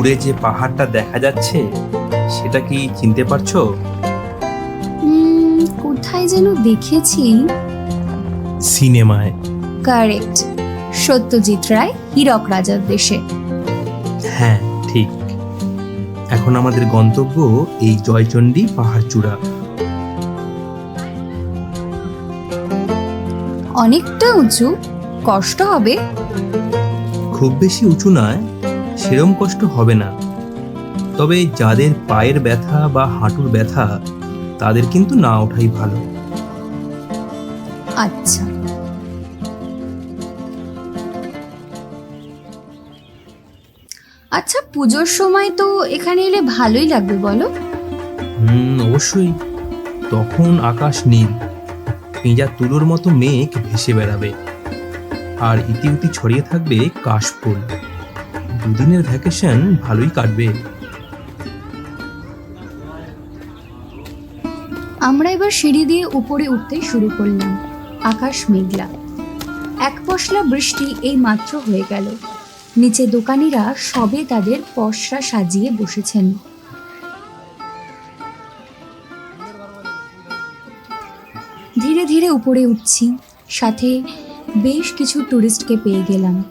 দূরে যে পাহাড়টা দেখা যাচ্ছে সেটা কি চিনতে পারছ? কোথায় যেন দেখেছি? সিনেমায়। কারেক্ট সত্যজিৎ রায় হীরক রাজার দেশে। হ্যাঁ ঠিক। এখন আমাদের গন্তব্য এই জয়চণ্ডী পাহাড় চূড়া অনেকটা উঁচু। কষ্ট হবে। খুব বেশি উঁচু নয় সেরম কষ্ট হবে না। তবে যাদের পায়ের ব্যথা বা হাঁটুর ব্যথা তাদের কিন্তু না ওঠাই ভালো। আচ্ছা। আচ্ছা পুজোর সময় তো এখানে এলে ভালোই লাগবে বলো। হুম অবশ্যই। তখন আকাশ নীল। পেঁজা তুলোর মতো মেঘ ভেসে বেড়াবে। আর ইতিউতি ছড়িয়ে থাকবে কাশফুল দুদিনের ভ্যাকেশন ভালোই কাটবে। আমরা এবার সিঁড়ি দিয়ে উপরে উঠতে শুরু করলাম। আকাশ মেঘলা। এক পশলা বৃষ্টি এই মাত্র হয়ে গেল। নিচে দোকানিরা সবে তাদের পশরা সাজিয়ে বসেছেন। ধীরে ধীরে উপরে উঠছি। সাথে বেশ কিছু টুরিস্টকে পেয়ে গেলাম।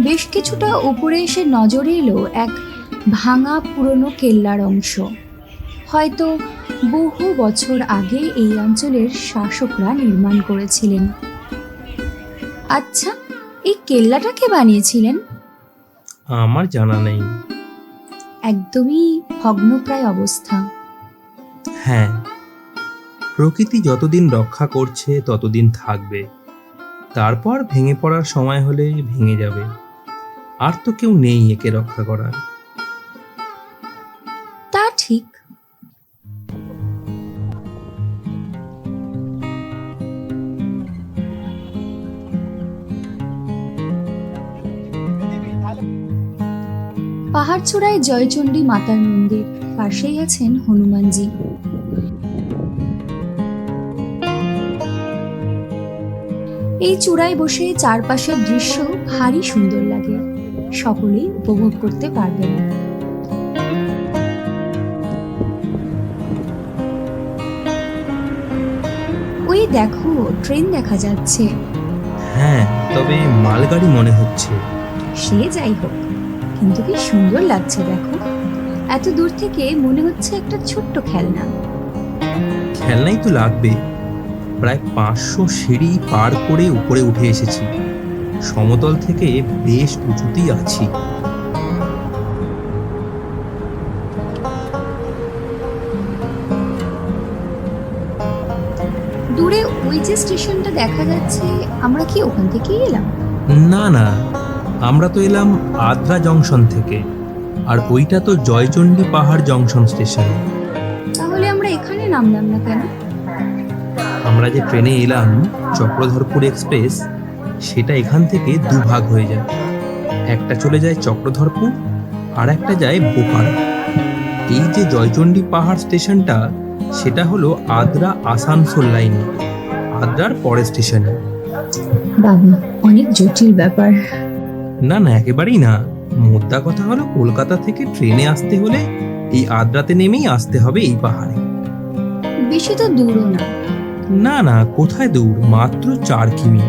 বেশ কিছুটা উপরে এসে নজরে এলো এক ভাঙা পুরনো কেল্লার অংশ। হয়তো বহু বছর আগে এই অঞ্চলের শাসকরা নির্মাণ করেছিলেন। আচ্ছা এই কেল্লাটা কে বানিয়েছিলেন? আমার জানা নেই। একদমই ভগ্নপ্রায় অবস্থা। হ্যাঁ প্রকৃতি যতদিন রক্ষা করছে ততদিন থাকবে। তারপর ভেঙে পড়ার সময় হলে ভেঙে যাবে। আর তো কেউ নেই একে রক্ষা করার। তা ঠিক। পাহাড়চূড়ায় জয়চণ্ডী মাতার মন্দির, পাশেই আছেন হনুমানজি। এই চূড়ায় বসে চারপাশের দৃশ্য ভারী সুন্দর লাগে। সকলেই উপভোগ করতে পারবেন। ওই দেখো ট্রেন দেখা যাচ্ছে। হ্যাঁ তবে মালগাড়ি মনে হচ্ছে। সে যাই হোক কিন্তু কি সুন্দর লাগছে দেখো। এত দূর থেকে মনে হচ্ছে একটা ছোট্ট খেলনা। খেলনাই তো লাগবে প্রায় পাঁচশো সিঁড়ি পার করে উপরে উঠে এসেছি। সমতল থেকে বেশ উঁচুতেই আছি। দূরে ওই যে স্টেশনটা দেখা যাচ্ছে আমরা কি ওখান থেকেই এলাম? না না আমরা তো এলাম আদ্রা জংশন থেকে আর ওইটা তো জয়চণ্ডী পাহাড় জংশন স্টেশন। তাহলে আমরা এখানে নামলাম না কেন? আমরা যে ট্রেনে এলাম চক্রধরপুর এক্সপ্রেস সেটা এখান থেকে দুভাগ হয়ে যায়। একটা চলে যায় চক্রধরপুর আর একটা যায় বোকারো এই যে জয়চণ্ডী পাহাড় স্টেশনটা সেটা হলো আদ্রা আসানসোল লাইনে আদ্রার পরের স্টেশনে। বাবা অনেক জটিল ব্যাপার। না না একেবারেই না। মোদ্দা কথা হলো কলকাতা থেকে ট্রেনে আসতে হলে এই আদ্রাতে নেমেই আসতে হবে এই পাহাড়ে। বেশি তো দূরও না। না না, কোথায় দৌড়? মাত্র চার কিমি।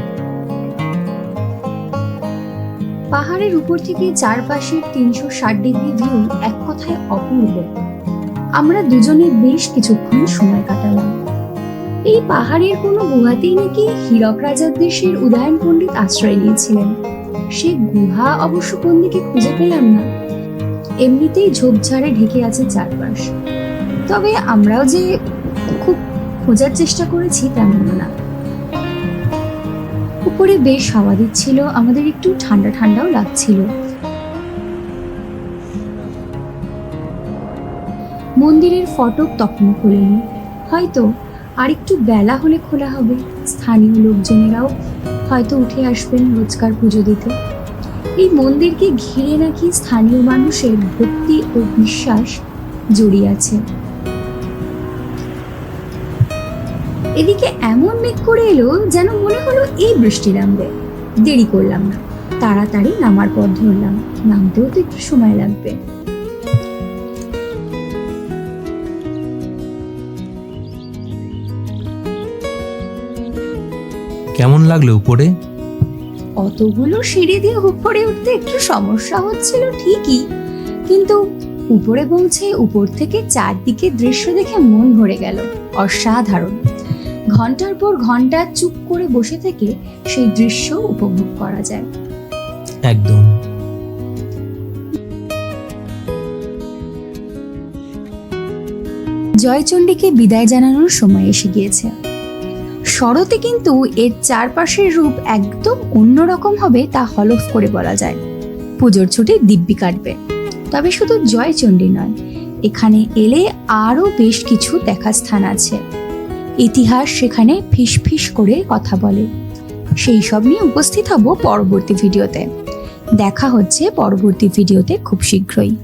পাহাড়ের উপর থেকে চারপাশের তিনশো ষাট ডিগ্রি ভিউ এক কথায় অপূর্ব। আমরা দুজনে বেশ কিছুক্ষণ সময় কাটালাম। এই পাহাড়ের কোনো গুহাতেই নাকি হীরক রাজার দেশের উদয়ন পণ্ডিত আশ্রয় নিয়েছিলেন। সে গুহা অবশ্য কোন দিকে খুঁজে পেলাম না। এমনিতেই ঝোপঝাড়ে ঢেকে আছে চারপাশ। তবে আমরাও যে খোঁজার চেষ্টা করেছি তেমন না। উপরে বেশ হাওয়া দিচ্ছিল, আমাদের একটু ঠান্ডা ঠান্ডাও লাগছিল। মন্দিরের ফটক তখনও খোলেনি। হয়তো আরেকটু বেলা হলে খোলা হবে, স্থানীয় লোকজনেরাও হয়তো উঠে আসবেন রোজকার পুজো দিতে। এই মন্দিরকে ঘিরে নাকি স্থানীয় মানুষের ভক্তি ও বিশ্বাস জড়িয়ে আছে। এদিকে এমন মেঘ করে এলো যেন মনে হলো এই বৃষ্টি নামবে। দেরি করলাম না। তাড়াতাড়ি নামার পথ ধরলাম। নামতেও তো একটু সময় লাগবে। কেমন লাগল উপরে? অতগুলো সিঁড়ি দিয়ে উপরে উঠতে একটু সমস্যা হচ্ছিল ঠিকই। কিন্তু উপরে পৌঁছে উপর থেকে চারদিকে দৃশ্য দেখে মন ভরে গেল। অসাধারণ। ঘণ্টার পর ঘণ্টা চুপ করে বসে থেকে সেই দৃশ্য উপভোগ করা যায়। একদম। জয়চণ্ডীকে বিদায় জানানোর সময় এসে গিয়েছে। শরতে কিন্তু এর চারপাশের রূপ একদম অন্যরকম হবে তা হলফ করে বলা যায়। পুজোর ছুটি দিব্যি কাটবে। তবে শুধু জয়চণ্ডী নয় এখানে এলে আরও বেশ কিছু দেখার স্থান আছে। ইতিহাস সেখানে ফিসফিস করে কথা বলে। সেই সব নিয়ে উপস্থিত হব পরবর্তী ভিডিওতে। দেখা হচ্ছে পরবর্তী ভিডিওতে খুব শীঘ্রই।